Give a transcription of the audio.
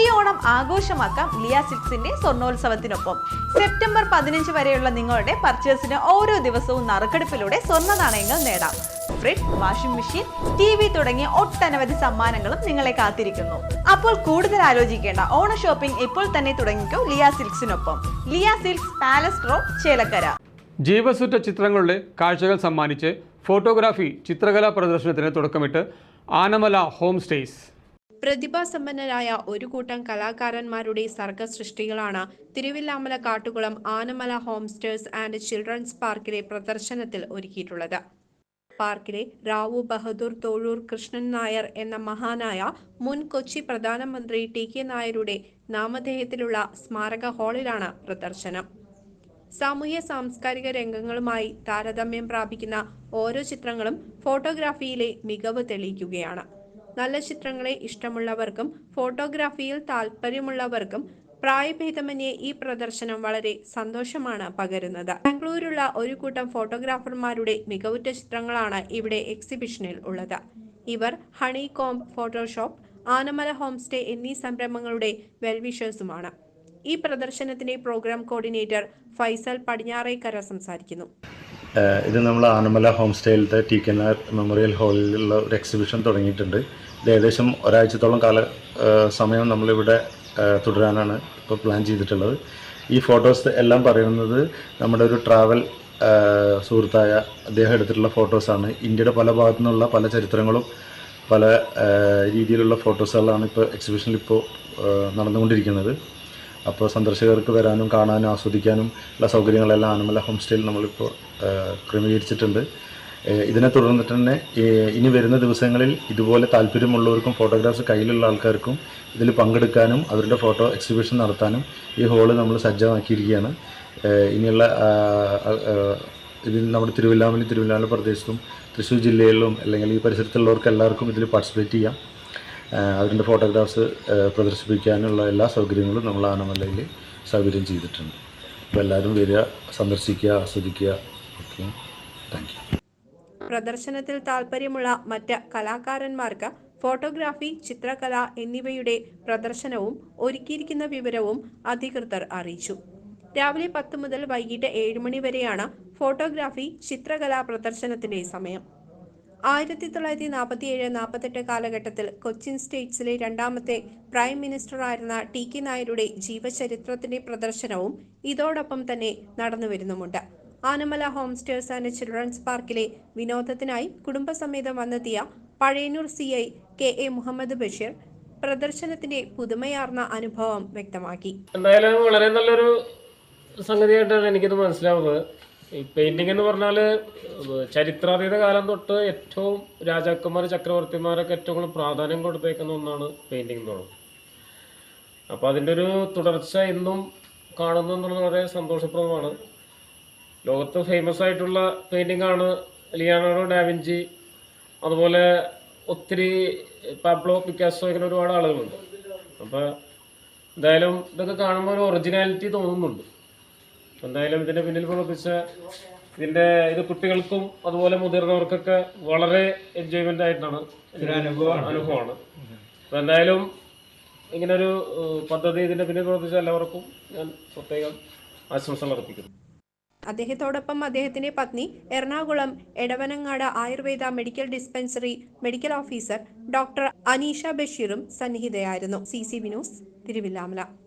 ഈ ഓണം ആഘോഷമാക്കാം ലിയ സിക്സിന്റെ സ്വർണോത്സവത്തിനൊപ്പം. സെപ്റ്റംബർ പതിനഞ്ച് വരെയുള്ള നിങ്ങളുടെ പർച്ചേസിന് ഓരോ ദിവസവും നറുക്കെടുപ്പിലൂടെ സ്വർണ നാണയങ്ങൾ നേടാം. Fridge washing machine T V തുടങ്ങിയ ഒട്ടനവധി സമ്മാനങ്ങളും നിങ്ങളെ കാത്തിരിക്കുന്നു. അപ്പോൾ കൂടുതൽ ആലോചിക്കേണ്ട ഓണ ഷോപ്പിംഗ് ഇപ്പോൾ തന്നെ തുടങ്ങിക്കോ Liya സിൽക്സിനൊപ്പം. Liya silks palace road Chelakkara. ജീവസുറ്റ ചിത്രങ്ങളുടെ കാഴ്ചകൾ സമ്മാനിച്ച് ഫോട്ടോഗ്രാഫി ചിത്രകലാ പ്രദർശനത്തിന് തുടക്കമിട്ട് ആനമല ഹോം സ്റ്റേസ്. പ്രതിഭാസമ്പന്നരായ ഒരു കൂട്ടം കലാകാരന്മാരുടെ സർഗസൃഷ്ടികളാണ് Thiruvilwamala Kattukulam Anamala homestays and children's പാർക്കിലെ പ്രദർശനത്തിൽ ഒരുക്കിയിട്ടുള്ളത്. പാർക്കിലെ റാവു ബഹദൂർ തോഴൂർ കൃഷ്ണൻ നായർ എന്ന മഹാനായ മുൻ കൊച്ചി പ്രധാനമന്ത്രി ടി കെ നായരുടെ നാമധേയത്തിലുള്ള സ്മാരക ഹാളിലാണ് പ്രദർശനം. സാമൂഹ്യ സാംസ്കാരിക രംഗങ്ങളുമായി താരതമ്യം പ്രാപിക്കുന്ന ഓരോ ചിത്രങ്ങളും ഫോട്ടോഗ്രാഫിയിലെ മികവ് തെളിയിക്കുകയാണ്. നല്ല ചിത്രങ്ങളെ ഇഷ്ടമുള്ളവർക്കും ഫോട്ടോഗ്രാഫിയിൽ താല്പര്യമുള്ളവർക്കും പ്രായഭേദമന്യേ ഈ പ്രദർശനം വളരെ സന്തോഷമാണ് പകരുന്നത്. ബാംഗ്ലൂരുള്ള ഒരു കൂട്ടം ഫോട്ടോഗ്രാഫർമാരുടെ മികവുറ്റ ചിത്രങ്ങളാണ് ഇവിടെ എക്സിബിഷനിൽ ഉള്ളത്. ഇവർ honey comb photoshop Anamala home stay എന്നീ സംരംഭങ്ങളുടെ വെൽവിഷേഴ്സുമാണ് ഈ പ്രദർശനത്തിന്റെ പ്രോഗ്രാം കോർഡിനേറ്റർ ഫൈസൽ പടിഞ്ഞാറേക്കര സംസാരിക്കുന്നു. ഇത് നമ്മൾ ആനമല ഹോം സ്റ്റേയിലത്തെ ടി കെ നായർ മെമ്മോറിയൽ ഹാളിലുള്ള ഒരു എക്സിബിഷൻ തുടങ്ങിയിട്ടുണ്ട്. ഏകദേശം ഒരാഴ്ചത്തോളം കാല സമയം നമ്മളിവിടെ തുടരാനാണ് ഇപ്പോൾ പ്ലാൻ ചെയ്തിട്ടുള്ളത്. ഈ ഫോട്ടോസ് എല്ലാം പറയുന്നത് നമ്മുടെ ഒരു ട്രാവൽ സുഹൃത്തായ അദ്ദേഹം എടുത്തിട്ടുള്ള ഫോട്ടോസാണ്. ഇന്ത്യയുടെ പല ഭാഗത്തു നിന്നുള്ള പല ചരിത്രങ്ങളും പല രീതിയിലുള്ള ഫോട്ടോസുകളാണ് ഇപ്പോൾ എക്സിബിഷനിൽ ഇപ്പോൾ നടന്നുകൊണ്ടിരിക്കുന്നത്. അപ്പോൾ സന്ദർശകർക്ക് വരാനും കാണാനും ആസ്വദിക്കാനും ഉള്ള സൗകര്യങ്ങളെല്ലാം ആനമല ഹോം സ്റ്റേയിൽ നമ്മളിപ്പോൾ ക്രമീകരിച്ചിട്ടുണ്ട്. ഇതിനെ തുടർന്നിട്ട് തന്നെ ഇനി വരുന്ന ദിവസങ്ങളിൽ ഇതുപോലെ താല്പര്യമുള്ളവർക്കും ഫോട്ടോഗ്രാഫ്സ് കയ്യിലുള്ള ആൾക്കാർക്കും ഇതിൽ പങ്കെടുക്കാനും അവരുടെ ഫോട്ടോ എക്സിബിഷൻ നടത്താനും ഈ ഹോൾ നമ്മൾ സജ്ജമാക്കിയിരിക്കുകയാണ്. ഇനിയുള്ള ഇതിൽ നമ്മുടെ തിരുവല്ലാമലി തിരുവല്ലാമല പ്രദേശത്തും തൃശ്ശൂർ ജില്ലയിലും അല്ലെങ്കിൽ ഈ പരിസരത്തുള്ളവർക്ക് എല്ലാവർക്കും ഇതിൽ പാർട്ടിസിപ്പേറ്റ് ചെയ്യാം. അവരുടെ ഫോട്ടോഗ്രാഫ്സ് പ്രദർശിപ്പിക്കാനുള്ള എല്ലാ സൗകര്യങ്ങളും നമ്മൾ ആനമലയിൽ സൗകര്യം ചെയ്തിട്ടുണ്ട്. അപ്പോൾ എല്ലാവരും വരിക സന്ദർശിക്കുക ആസ്വദിക്കുക. ഓക്കെ. Thank you. പ്രദർശനത്തിൽ താൽപ്പര്യമുള്ള മറ്റ് കലാകാരന്മാർക്ക് ഫോട്ടോഗ്രാഫി ചിത്രകല എന്നിവയുടെ പ്രദർശനവും ഒരുക്കിയിരിക്കുന്ന വിവരവും അധികൃതർ അറിയിച്ചു. രാവിലെ പത്ത് മുതൽ വൈകിട്ട് ഏഴ് മണി വരെയാണ് ഫോട്ടോഗ്രാഫി ചിത്രകലാ പ്രദർശനത്തിന്റെ സമയം. ആയിരത്തി തൊള്ളായിരത്തി നാൽപ്പത്തി ഏഴ് നാൽപ്പത്തെട്ട് കാലഘട്ടത്തിൽ കൊച്ചിൻ സ്റ്റേറ്റ്സിലെ രണ്ടാമത്തെ പ്രൈം മിനിസ്റ്ററായിരുന്ന ടി കെ നായരുടെ ജീവചരിത്രത്തിന്റെ പ്രദർശനവും ഇതോടൊപ്പം തന്നെ നടന്നുവരുന്നുമുണ്ട്. Anamala home stays and children's പാർക്കിലെ വിനോദത്തിനായി കുടുംബസമേതം വന്നെത്തിയ Pazhayannur C I K A Muhammad Basheer പ്രദർശനത്തിന്റെ പുതുമയാർന്ന അനുഭവം വ്യക്തമാക്കി. എന്തായാലും വളരെ നല്ലൊരു സംഗതിയായിട്ടാണ് എനിക്കിത് മനസ്സിലാവുന്നത്. ഈ പെയിന്റിംഗ് എന്ന് പറഞ്ഞാൽ ചരിത്രാതീത കാലം തൊട്ട് ഏറ്റവും രാജാക്കന്മാർ ചക്രവർത്തിമാരൊക്കെ ഏറ്റവും കൂടുതൽ പ്രാധാന്യം കൊടുത്തേക്കുന്ന ഒന്നാണ് പെയിന്റിംഗ് എന്നുള്ളത് അപ്പോൾ അതിന്റെ ഒരു തുടർച്ച ഇന്നും കാണുന്നു എന്നുള്ളത് വളരെ സന്തോഷപ്രദമാണ്. ലോകത്ത് ഫേമസ് ആയിട്ടുള്ള പെയിന്റിംഗ് ആണ് ലിയാനാർഡോ ഡാവിഞ്ചി അതുപോലെ ഒത്തിരി പാബ്ലോ പിക്കാസോ ഇങ്ങനെ ഒരുപാട് ആളുകളുണ്ട്. അപ്പോൾ എന്തായാലും ഇതൊക്കെ കാണുമ്പോൾ ഒരു ഒറിജിനാലിറ്റി തോന്നുന്നുണ്ട്. എന്തായാലും ഇതിന്റെ പിന്നിൽ പ്രവർത്തിച്ച ഇതിന്റെ ഇത് കുട്ടികൾക്കും അതുപോലെ മുതിർന്നവർക്കൊക്കെ വളരെ എൻജോയ്മെന്റ് ആയിട്ടാണ് അനുഭവമാണ്. അപ്പോൾ എന്തായാലും ഇങ്ങനൊരു പദ്ധതി ഇതിന്റെ പിന്നിൽ പ്രവർത്തിച്ച എല്ലാവർക്കും ഞാൻ പ്രത്യേകം ആശംസകൾ അർപ്പിക്കുന്നു. അദ്ദേഹത്തോടൊപ്പം അദ്ദേഹത്തിന്റെ പത്നി Ernakulam Edavanangad Ayurveda medical dispensary medical officer doctor Aneesha ബഷീറും സന്നിഹിതയായിരുന്നു. C C Vinoos Thiruvilwamala.